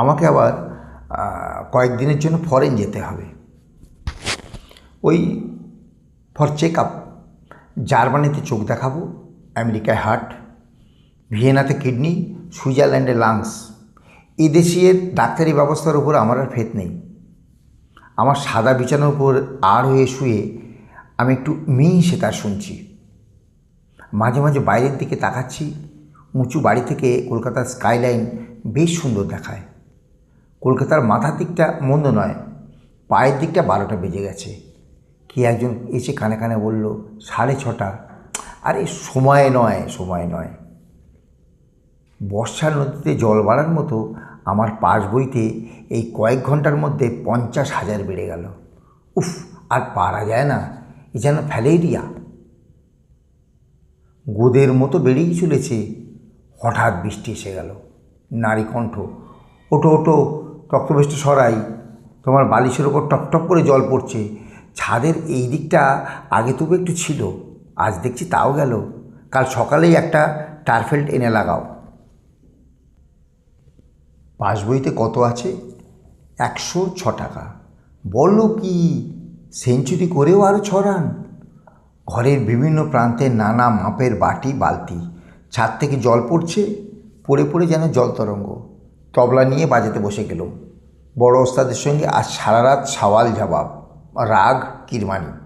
আমাকে আবার কয়েকদিনের জন্য ফরেন যেতে হবে। ওই ফর চেক আপ জার্মানিতে চোখ দেখাবো, আমেরিকায় হার্ট ভিয়েনাতে কিডনি সুইজারল্যান্ডে লাংস এই দেশের ডাক্তারি ব্যবস্থার উপর আমার আর ফেত নেই। আমার সাদা বিছানার উপর আর হয়ে শুয়ে আমি একটু মিহিসে তার শুনছি। মাঝে মাঝে বাইরের দিকে তাকাচ্ছি, উঁচু বাড়ি থেকে কলকাতার স্কাইলাইন বেশ সুন্দর দেখায়। কলকাতার মাথার দিকটা মন্দ নয়, পায়ের দিকটা বারোটা বেজে গেছে। কে একজন এসে কানে কানে বলল, সাড়ে ছটা। আরে সময় নয় সময় নয়। বর্ষার নদীতে জল বাড়ার মতো আমার পাশ বইতে এই কয়েক ঘণ্টার মধ্যে পঞ্চাশ হাজার বেড়ে গেল। উফ, আর পারা যায় না, এ যেন ফ্যালেরিয়া। গোদের মতো বেড়েই চলেছে, হঠাৎ বৃষ্টি এসে গেল। নারী কণ্ঠ ওটো ওটো রক্তবেষ্ট সরাই, তোমার বালিশের ওপর টপটপ করে জল পড়ছে। ছাদের এই দিকটা আগে তবু একটু ছিল, আজ দেখছি তাও গেল। কাল সকালেই একটা টারফেল্ট এনে লাগাও। পাস বইতে কত আছে? একশো ছ টাকা। বলো কি, সেঞ্চুরি করেও আরও ছ রান। ঘরের বিভিন্ন প্রান্তে নানা মাপের বাটি, বালতি। ছাদ থেকে জল পড়ছে, পড়ে পড়ে যেন জল তরঙ্গ। তবলা নিয়ে বাজাতে বসে গেলুম। বড় ওস্তাদের সঙ্গে আর সারা রাত সওয়াল জবাব রাগ কিরমানি।